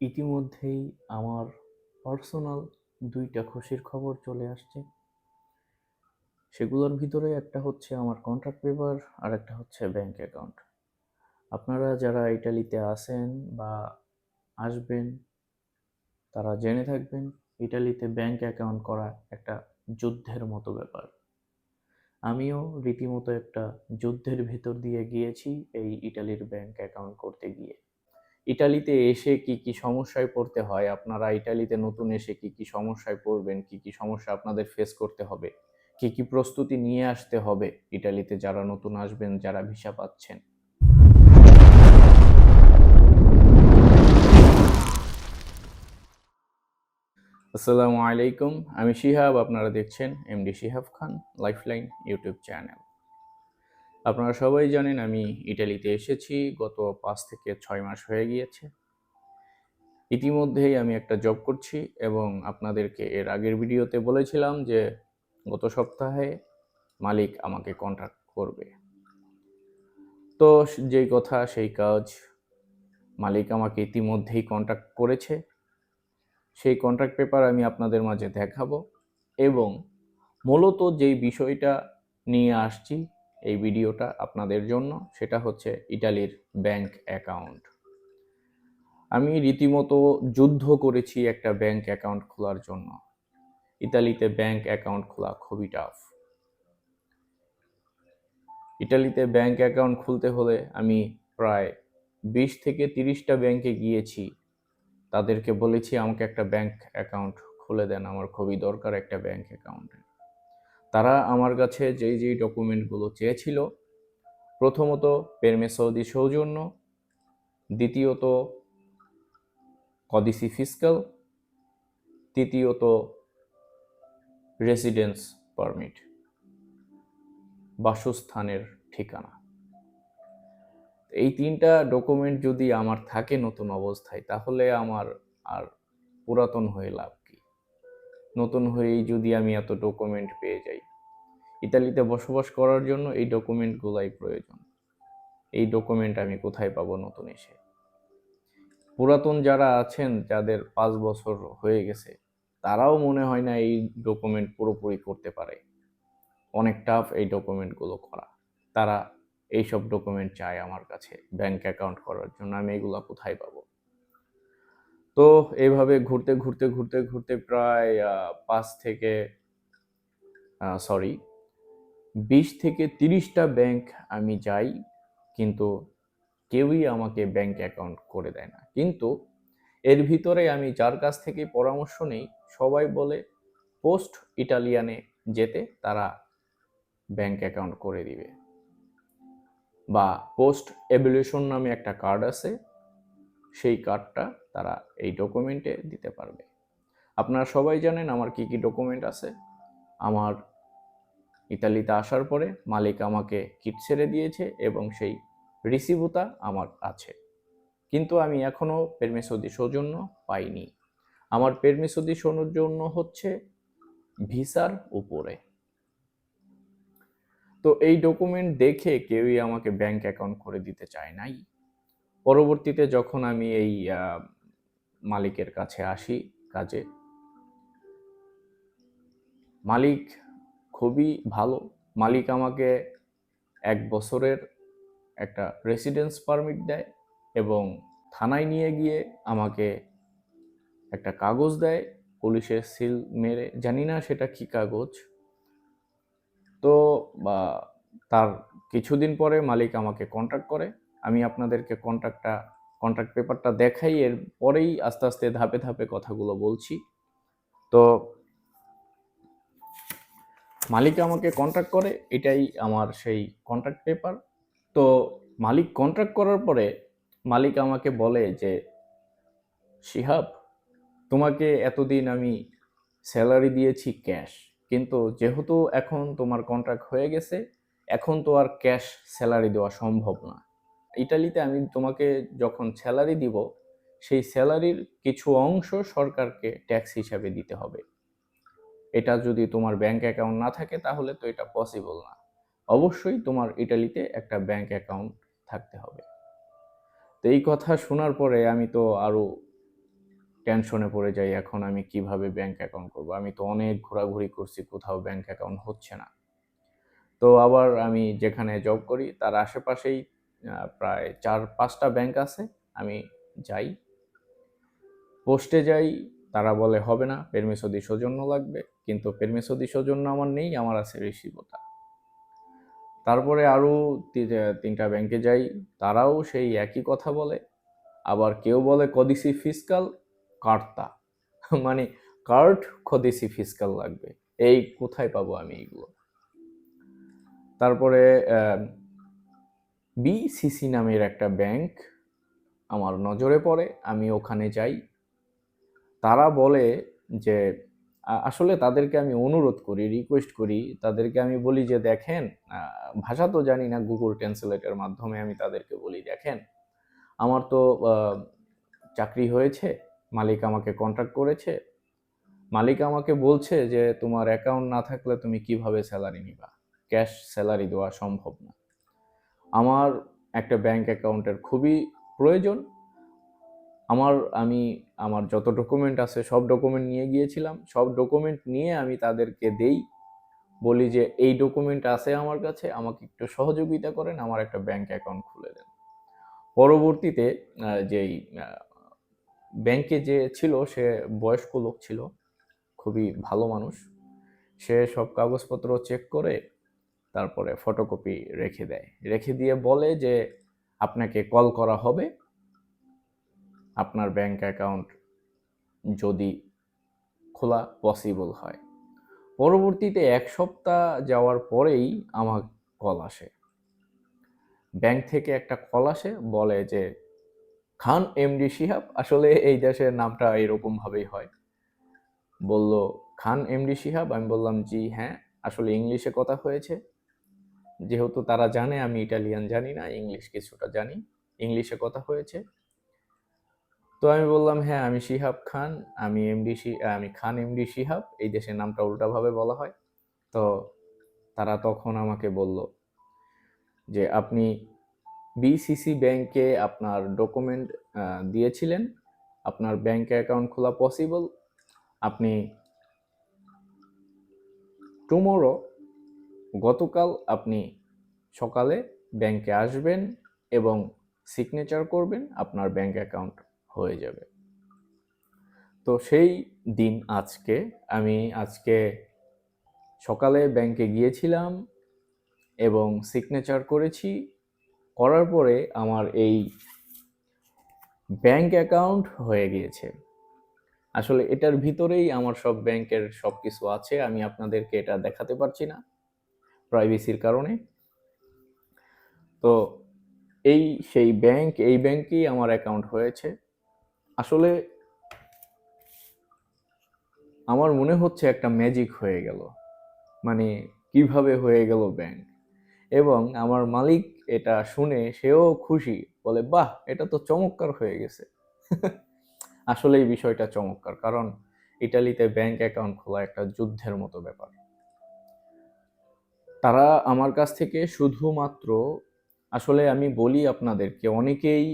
ইতিমধ্যেই আমার পার্সোনাল দুইটা খুশির খবর চলে আসছে। সেগুলোর ভিতরে একটা হচ্ছে আমার কন্ট্রাক্ট পেপার, আর একটা হচ্ছে ব্যাংক অ্যাকাউন্ট। আপনারা যারা ইটালিতে আছেন বা আসবেন, তারা জেনে থাকবেন, ইটালিতে ব্যাংক অ্যাকাউন্ট করা একটা যুদ্ধের মতো ব্যাপার। আমিও রীতিমতো একটা যুদ্ধের ভেতর দিয়ে গিয়েছি এই ইটালির ব্যাংক অ্যাকাউন্ট করতে গিয়ে। ইটালিতে এসে কি কি সমস্যায় পড়তে হয়? আপনারা ইটালিতে নতুন এসে কি কি সমস্যায় পড়বেন? কি কি সমস্যা আপনাদের ফেস করতে হবে? কি কি প্রস্তুতি নিয়ে আসতে হবে ইটালিতে যারা নতুন আসবেন, যারা ভিসা পাচ্ছেন? আসসালামু আলাইকুম, আমি শিহাব, আপনারা দেখছেন MD Shihab Khan lifeline YouTube channel আপনারা সবাই জানেন আমি ইটালিতে এসেছি, গত পাঁচ থেকে ছয় মাস হয়ে গিয়েছে। ইতিমধ্যেই আমি একটা জব করছি এবং আপনাদেরকে এর আগের ভিডিওতে বলেছিলাম যে গত সপ্তাহে মালিক আমাকে কন্ট্যাক্ট করবে। তো যেই কথা, সেই কাজ মালিক আমাকে ইতিমধ্যেই কন্ট্যাক্ট করেছে। সেই কন্ট্রাক্ট পেপার আমি আপনাদের মাঝে দেখাবো এবং মূলত যেই বিষয়টা নিয়ে আসছি এই ভিডিওটা আপনাদের জন্য। সেটা হচ্ছে ইটালির ব্যাংক অ্যাকাউন্ট। আমি রীতিমতো যুদ্ধ করেছি একটা ব্যাংক অ্যাকাউন্ট খোলার জন্য। ইতালিতে ব্যাংক অ্যাকাউন্ট খোলা খুবই টাফ ইটালিতে ব্যাংক অ্যাকাউন্ট খুলতে হলে আমি প্রায় বিশ থেকে তিরিশটা ব্যাংকে গিয়েছি। তাদেরকে বলেছি, আমাকে একটা ব্যাংক অ্যাকাউন্ট খুলে দেন। আমার খুবই দরকার একটা ব্যাংক অ্যাকাউন্ট। তারা আমার কাছে যেই যেই ডকুমেন্টগুলো চেয়েছিল, প্রথমত পেরমে সৌদি সৌজন্য দ্বিতীয়ত কদিসি ফিসকাল তৃতীয়ত রেসিডেন্স পারমিট বাসস্থানের ঠিকানা। এই তিনটা ডকুমেন্ট যদি আমার থাকে নতুন অবস্থায়, তাহলে আমার আর পুরাতন হয়ে লাভ নতুন হয়েই যদি আমি এত ডকুমেন্ট পেয়ে যাই। ইতালিতে বসবাস করার জন্য এই ডকুমেন্টগুলাই প্রয়োজন। এই ডকুমেন্ট আমি কোথায় পাবো নতুন এসে? পুরাতন যারা আছেন, যাদের পাঁচ বছর হয়ে গেছে, তারাও মনে হয় না এই ডকুমেন্ট পুরোপুরি করতে পারে। অনেক টাফ এই ডকুমেন্টগুলো করা। তারা এইসব ডকুমেন্ট চায় আমার কাছে ব্যাংক অ্যাকাউন্ট করার জন্য। আমি এগুলো কোথায় পাবো? তো এইভাবে ঘুরতে ঘুরতে ঘুরতে ঘুরতে প্রায় পাঁচ থেকে সরি বিশ থেকে তিরিশটা ব্যাংক আমি যাই, কিন্তু কেউই আমাকে ব্যাংক অ্যাকাউন্ট করে দেয় না। কিন্তু এর ভিতরে আমি যার কাছ থেকে পরামর্শ নেই, সবাই বলে পোস্ট ইটালিয়ানে যেতে তারা ব্যাংক অ্যাকাউন্ট করে দিবে। বা পোস্ট এভলিউশন নামে একটা কার্ড আছে, সেই কার্ডটা তারা এই ডকুমেন্টে দিতে পারবে। আপনারা সবাই জানেন আমার কি কি ডকুমেন্ট আছে। আমার ইতালিতে আসার পরে মালিক আমাকে কিট ছেড়ে দিয়েছে এবং সেই রিসিভুতা আমার আছে। কিন্তু আমি এখনও পেরমিসদি সৌজন্য পাইনি। আমার পেরমিসদি সৌজন্য হচ্ছে ভিসার উপরে। তো এই ডকুমেন্ট দেখে কেউই আমাকে ব্যাংক অ্যাকাউন্ট করে দিতে চায় নাই। পরবর্তীতে যখন আমি এই মালিকের কাছে আসি কাজে। মালিক খুবই ভালো। মালিক আমাকে এক বছরের একটা রেসিডেন্স পারমিট দেয় এবং থানায় নিয়ে গিয়ে আমাকে একটা কাগজ দেয়। পুলিশের সিল মেরে, জানি না সেটা কি কাগজ। তো, বা, তার কিছুদিন পরে মালিক আমাকে কন্ট্যাক্ট করে। আমি আপনাদেরকে কন্ট্রাক্টটা কন্ট্রাক্ট পেপারটা দেখাই এর পরেই আস্তে আস্তে ধাপে ধাপে কথাগুলো বলছি। তো মালিক আমাকে কন্ট্রাক্ট করে, এটাই আমার সেই কন্ট্রাক্ট পেপার তো মালিক কন্ট্রাক্ট করার পরে মালিক আমাকে বলে যে, শিহাব, তোমাকে এতদিন আমি স্যালারি দিয়েছি ক্যাশ কিন্তু যেহেতু এখন তোমার কন্ট্রাক্ট হয়ে গেছে, এখন তো আর ক্যাশ স্যালারি দেওয়া সম্ভব না। ইটালিতে আমি তোমাকে যখন স্যালারি দিব, সেই স্যালারির কিছু অংশ সরকারকে ট্যাক্স হিসাবে দিতে হবে। এটা যদি তোমার ব্যাংক অ্যাকাউন্ট না থাকে, তাহলে তো এটা পসিবল না। অবশ্যই তোমার ইটালিতে একটা ব্যাংক অ্যাকাউন্ট থাকতে হবে। তো এই কথা শোনার পরে আমি তো আরও টেনশনে পড়ে যাই, এখন আমি কীভাবে ব্যাংক অ্যাকাউন্ট করব? আমি তো অনেক ঘোরাঘুরি করছি, কোথাও ব্যাংক অ্যাকাউন্ট হচ্ছে না। তো আবার আমি যেখানে জব করি, তার আশেপাশেই প্রায় চার, পাঁচটা ব্যাংক আছে, আমি যাই। পোস্টে যাই, তারা বলে হবে না পেরমিসো দি সৌজন্য লাগবে, কিন্তু পেরমিসো দি সৌজন্য আমার নেই, আমার আছে রিসিভতা তারপরে আরও তিনটা ব্যাংকে যাই, তারাও সেই একই কথা বলে। আবার কেউ বলে কদিসি ফিসকাল কার্তা মানে কার্ড কদিসি ফিসকাল লাগবে। এই কোথায় পাবো আমি এইগুলো তারপরে বিসিসি নামের একটা ব্যাংক আমার নজরে পড়ে, আমি ওখানে যাই। তারা বলে যে আসলে তাদেরকে আমি অনুরোধ করি রিকোয়েস্ট করি, তাদেরকে আমি বলি যে, দেখেন ভাষা তো জানি না গুগল ট্রান্সলেটের মাধ্যমে আমি তাদেরকে বলি, দেখেন, আমার তো চাকরি হয়েছে, মালিক আমাকে কন্ট্রাক্ট করেছে। মালিক আমাকে বলছে যে, তোমার অ্যাকাউন্ট না থাকলে তুমি কীভাবে স্যালারি নিবা? ক্যাশ স্যালারি দেওয়া সম্ভব না। আমার একটা ব্যাংক অ্যাকাউন্টের খুবই প্রয়োজন। আমার, আমি, আমার যত ডকুমেন্ট আছে সব ডকুমেন্ট নিয়ে গিয়েছিলাম। সব ডকুমেন্ট নিয়ে আমি তাদেরকে দেই। বলি যে, এই ডকুমেন্ট আছে আমার কাছে, আমাকে একটু সহযোগিতা করেন, আমার একটা ব্যাংক অ্যাকাউন্ট খুলে দেন। পরবর্তীতে যেই ব্যাংকে যে ছিল, সে বয়স্ক লোক ছিল, খুবই ভালো মানুষ। সে সব কাগজপত্র চেক করে তারপরে ফটোকপি রেখে দেয়। রেখে দিয়ে বলে যে, আপনাকে কল করা হবে। আপনার ব্যাংক অ্যাকাউন্ট যদি খোলা পসিবল হয়। পরবর্তীতে এক সপ্তাহ যাওয়ার পরেই আমার কল আসে। ব্যাংক থেকে একটা কল আসে, বলে যে, খান এমডি শিহাব আসলে এই দেশের নামটা এরকমভাবেই হয়। বলল, খান এমডি শিহাব আমি বললাম, জি হ্যাঁ আসলে ইংলিশে কথা হয়েছে। যেহেতু তারা জানে, আমি ইটালিয়ান জানি না, ইংলিশ কিছুটা জানি। ইংলিশে কথা হয়েছে। তো আমি বললাম হ্যাঁ আমি শিহাব খান, আমি এমডি আমি খান এমডি শিহাব। এই দেশের নামটা উল্টাভাবে বলা হয়। তো তারা তখন আমাকে বলল যে, আপনি বিসিসি ব্যাংকে আপনার ডকুমেন্ট দিয়েছিলেন। আপনার ব্যাংক অ্যাকাউন্ট খোলা পসিবল। আপনি টুমোরো গতকাল আপনি সকালে ব্যাংকে আসবেন এবং সিগনেচার করবেন, আপনার ব্যাংক অ্যাকাউন্ট হয়ে যাবে। তো সেই দিন আজকে, আমি আজকে সকালে ব্যাংকে গিয়েছিলাম এবং সিগনেচার করেছি। করার পরে আমার এই ব্যাংক অ্যাকাউন্ট হয়ে গিয়েছে। আসলে এটার ভিতরেই আমার সব ব্যাংকের সব কিছু আছে, আমি আপনাদেরকে এটা দেখাতে পারছি না। প্রাইভেসির কারণে। তো এই সেই ব্যাংক এই ব্যাংকেই আমার অ্যাকাউন্ট হয়েছে। আসলে আমার মনে হচ্ছে একটা ম্যাজিক হয়ে গেল। মানে কীভাবে হয়ে গেল ব্যাংক এবং আমার মালিক এটা শুনে সেও খুশি, বলে, বাহ, এটা তো চমৎকার হয়ে গেছে। আসলে এই বিষয়টা চমৎকার, কারণ ইটালিতে ব্যাংক অ্যাকাউন্ট খোলা একটা যুদ্ধের মতো ব্যাপার। তারা আমার কাছ থেকে শুধুমাত্র, আসলে আমি বলি আপনাদেরকে, অনেকেই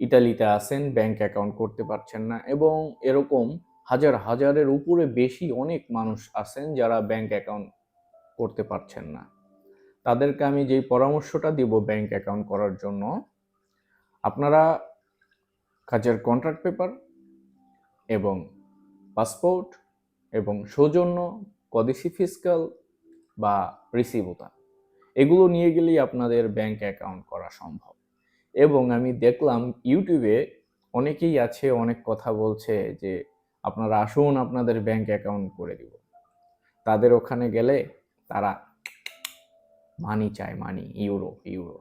ইটালিতে আসেন ব্যাংক অ্যাকাউন্ট করতে পারছেন না এবং এরকম হাজার হাজারের উপরে বেশি অনেক মানুষ আছেন যারা ব্যাংক অ্যাকাউন্ট করতে পারছেন না। তাদেরকে আমি যেই পরামর্শটা দিব ব্যাংক অ্যাকাউন্ট করার জন্য, আপনারা কাজের কন্ট্রাক্ট পেপার এবং পাসপোর্ট এবং সৌজন্য কদিসি ফিসকাল বা রিসিভতা এগুলো নিয়ে গেলেই আপনাদের ব্যাংক অ্যাকাউন্ট করা সম্ভব। এবং আমি দেখলাম ইউটিউবে অনেকেই আছে, অনেক কথা বলছে যে, আপনারা আসুন আপনাদের ব্যাংক অ্যাকাউন্ট করে দিব। তাদের ওখানে গেলে তারা মানি চায় মানি ইউরো ইউরো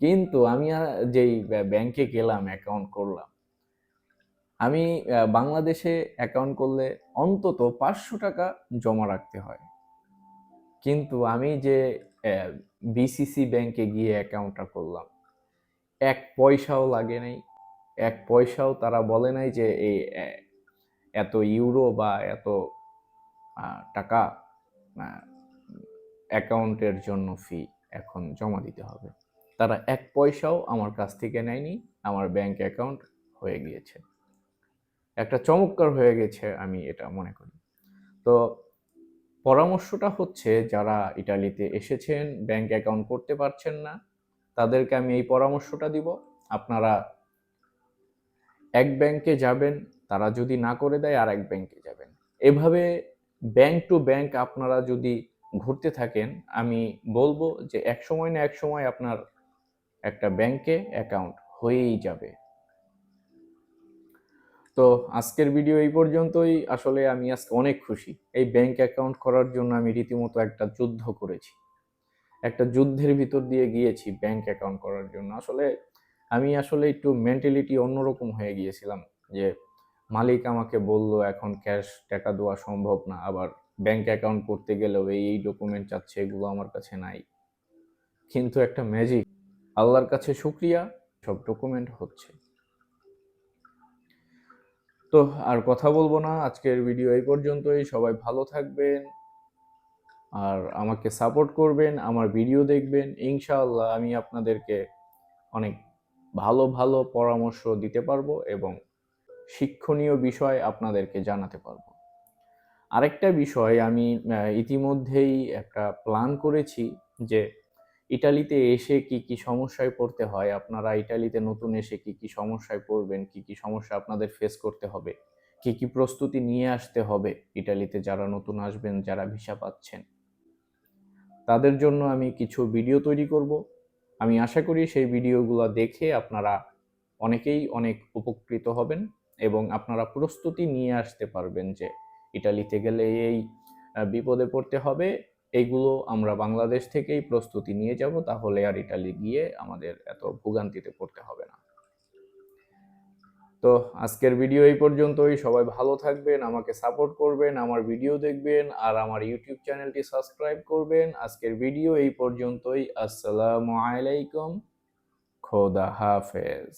কিন্তু আমি যেই ব্যাংকে গেলাম অ্যাকাউন্ট করলাম, আমি বাংলাদেশে অ্যাকাউন্ট করলে অন্তত পাঁচশো টাকা জমা রাখতে হয়। কিন্তু আমি যে বিসিসি ব্যাংকে গিয়ে অ্যাকাউন্টটা করলাম, এক পয়সাও লাগে নাই। এক পয়সাও তারা বলে নাই যে, এই এত ইউরো বা এত টাকা অ্যাকাউন্টের জন্য ফি এখন জমা দিতে হবে। তারা এক পয়সাও আমার কাছ থেকে নেয়নি, আমার ব্যাংক অ্যাকাউন্ট হয়ে গিয়েছে। একটা চমৎকার হয়ে গেছে আমি এটা মনে করি। তো পরামর্শটা হচ্ছে যারা ইটালিতে এসেছেন ব্যাংক অ্যাকাউন্ট করতে পারছেন না, তাদেরকে আমি এই পরামর্শটা দিব। আপনারা এক ব্যাংকে যাবেন, তারা যদি না করে দেয়, আর এক ব্যাংকে যাবেন। এভাবে ব্যাংক টু ব্যাংক আপনারা যদি ঘুরতে থাকেন, আমি বলব যে এক সময় না এক সময় আপনার একটা ব্যাংকে অ্যাকাউন্ট হয়েই যাবে। তো আজকের ভিডিও এই পর্যন্তই। আসলে আমি আজকে অনেক খুশি। এই ব্যাংক অ্যাকাউন্ট করার জন্য আমি রীতিমতো একটা যুদ্ধ করেছি। একটা যুদ্ধের ভিতর দিয়ে গিয়েছি ব্যাংক অ্যাকাউন্ট করার জন্য। আসলে আমি আসলে একটু মেন্টালিটি অন্যরকম হয়ে গিয়েছিলাম যে মালিক আমাকে বলল, এখন ক্যাশ টাকা দেওয়া সম্ভব না। আবার ব্যাংক অ্যাকাউন্ট করতে গেলেও এই এই ডকুমেন্ট চাচ্ছে, এগুলো আমার কাছে নাই। কিন্তু একটা ম্যাজিক আল্লাহর কাছে শুক্রিয়া, সব ডকুমেন্ট হচ্ছে। তো আর কথা বলব না। আজকের ভিডিও এই পর্যন্তই। সবাই ভালো থাকবেন আর আমাকে সাপোর্ট করবেন, আমার ভিডিও দেখবেন। ইনশাআল্লাহ আমি আপনাদেরকে অনেক ভালো ভালো পরামর্শ দিতে পারব এবং শিক্ষণীয় বিষয় আপনাদেরকে জানাতে পারব। আরেকটা বিষয় আমি ইতিমধ্যেই একটা প্ল্যান করেছি যে ইটালিতে এসে কি কি সমস্যায় পড়তে হয়? আপনারা ইটালিতে নতুন এসে কি কি সমস্যায় পড়বেন? কি কি সমস্যা আপনাদের ফেস করতে হবে? কি কি প্রস্তুতি নিয়ে আসতে হবে ইটালিতে যারা নতুন আসবেন, যারা ভিসা পাচ্ছেন? তাদের জন্য আমি কিছু ভিডিও তৈরি করব। আমি আশা করি সেই ভিডিওগুলো দেখে আপনারা অনেকেই অনেক উপকৃত হবেন এবং আপনারা প্রস্তুতি নিয়ে আসতে পারবেন যে ইটালিতে গেলে এই বিপদে পড়তে হবে এইগুলো আমরা বাংলাদেশ থেকেই প্রস্তুতি নিয়ে যাব, তাহলে আর ইটালি গিয়ে আমাদের এত ভোগান্তিতে পড়তে হবে না। তো আজকের ভিডিও এই পর্যন্তই। সবাই ভালো থাকবেন, আমাকে সাপোর্ট করবেন, আমার ভিডিও দেখবেন, আর আমার ইউটিউব চ্যানেলটি সাবস্ক্রাইব করবেন। আজকের ভিডিও এই পর্যন্তই। আসসালামু আলাইকুম। খোদা হাফেজ।